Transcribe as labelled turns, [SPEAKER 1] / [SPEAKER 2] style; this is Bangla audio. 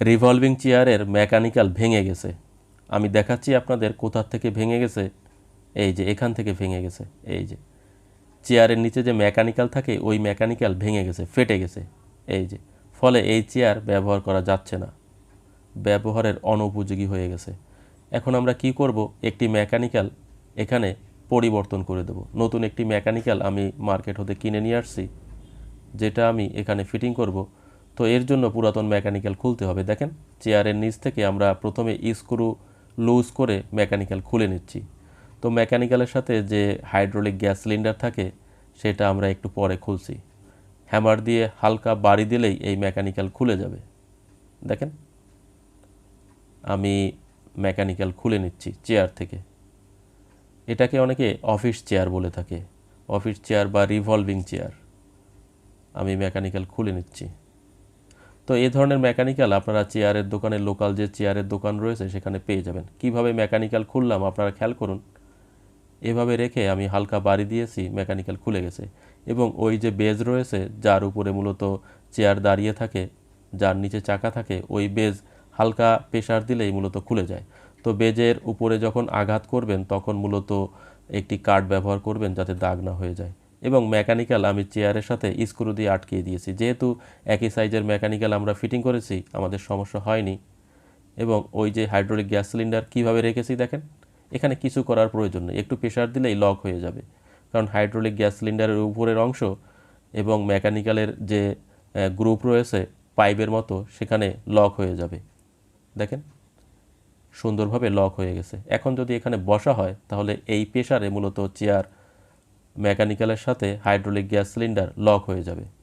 [SPEAKER 1] রিভলভিং চেয়ারের মেকানিক্যাল ভেঙে গেছে। আমি দেখাচ্ছি আপনাদের কোথার থেকে ভেঙে গেছে। এই যে, এখান থেকে ভেঙে গেছে। এই যে, চেয়ারের নিচে যে মেকানিক্যাল থাকে, ওই মেকানিক্যাল ভেঙে গেছে, ফেটে গেছে। এই যে, ফলে এই চেয়ার ব্যবহার করা যাচ্ছে না। ব্যবহারের অনুপযোগী হয়ে গেছে। এখন আমরা কি করব? একটি মেকানিক্যাল এখানে পরিবর্তন করে দেব। নতুন একটি মেকানিক্যাল আমি মার্কেট হতে কিনে নিয়ে আসছি, যেটা আমি এখানে ফিটিং করব। তো এর জন্য পুরাতন মেকানিক্যাল খুলতে হবে। দেখেন, চেয়ারের নিচ থেকে আমরা প্রথমে স্ক্রু লুজ করে মেকানিক্যাল খুলে নিচ্ছি। তো মেকানিক্যালের সাথে যে হাইড্রোলিক গ্যাস সিলিন্ডার থাকে, সেটা আমরা একটু পরে খুলছি। হ্যামার দিয়ে হালকা বাড়ি দিলেই এই মেকানিক্যাল খুলে যাবে। দেখেন, আমি মেকানিক্যাল খুলে নিচ্ছি চেয়ার থেকে। এটাকে অনেকে অফিস চেয়ার বলে থাকে, অফিস চেয়ার বা রিভলভিং চেয়ার। আমি মেকানিক্যাল খুলে নিচ্ছি। তো এই ধরনের মেকানিক্যাল আপনারা চেয়ারের দোকানে লোকাল যে চেয়ারের দোকান রয়েছে, সেখানে পেয়ে যাবেন। কীভাবে মেকানিক্যাল খুললাম আপনারা খেয়াল করুন। এভাবে রেখে আমি হালকা বাড়ি দিয়েছি মেকানিক্যাল খুলে গেছে। এবং ওই যে বেজ রয়েছে, যার উপরে মূলত চেয়ার দাঁড়িয়ে থাকে, যার নিচে চাকা থাকে, ওই বেজ হালকা প্রেশার দিলেই মূলত খুলে যায়। তো বেজের উপরে যখন আঘাত করবেন, তখন মূলত একটি কাঠ ব্যবহার করবেন যাতে দাগ না হয়ে যায়। এবং মেকানিক্যাল আমি চেয়ারের সাথে স্ক্রু দিয়ে আটকিয়ে দিয়েছি। যেহেতু একই সাইজের মেকানিক্যাল আমরা ফিটিং করেছি, আমাদের সমস্যা হয়নি। এবং ওই যে হাইড্রোলিক গ্যাস সিলিন্ডার কীভাবে রেখেছি দেখেন? এখানে কিছু করার প্রয়োজন নেই। একটু প্রেশার দিলেই লক হয়ে যাবে। কারণ হাইড্রোলিক গ্যাস সিলিন্ডারের উপরের অংশ এবং মেকানিক্যালের যে গ্রুপ রয়েছে পাইপের মতো, সেখানে লক হয়ে যাবে। দেখেন? সুন্দরভাবে লক হয়ে গেছে। এখন যদি এখানে বসা হয়, তাহলে এই প্রেশারে মূলত চেয়ার মেকানিক্যালের সাথে হাইড্রোলিক গ্যাস সিলিন্ডার লক হয়ে যাবে।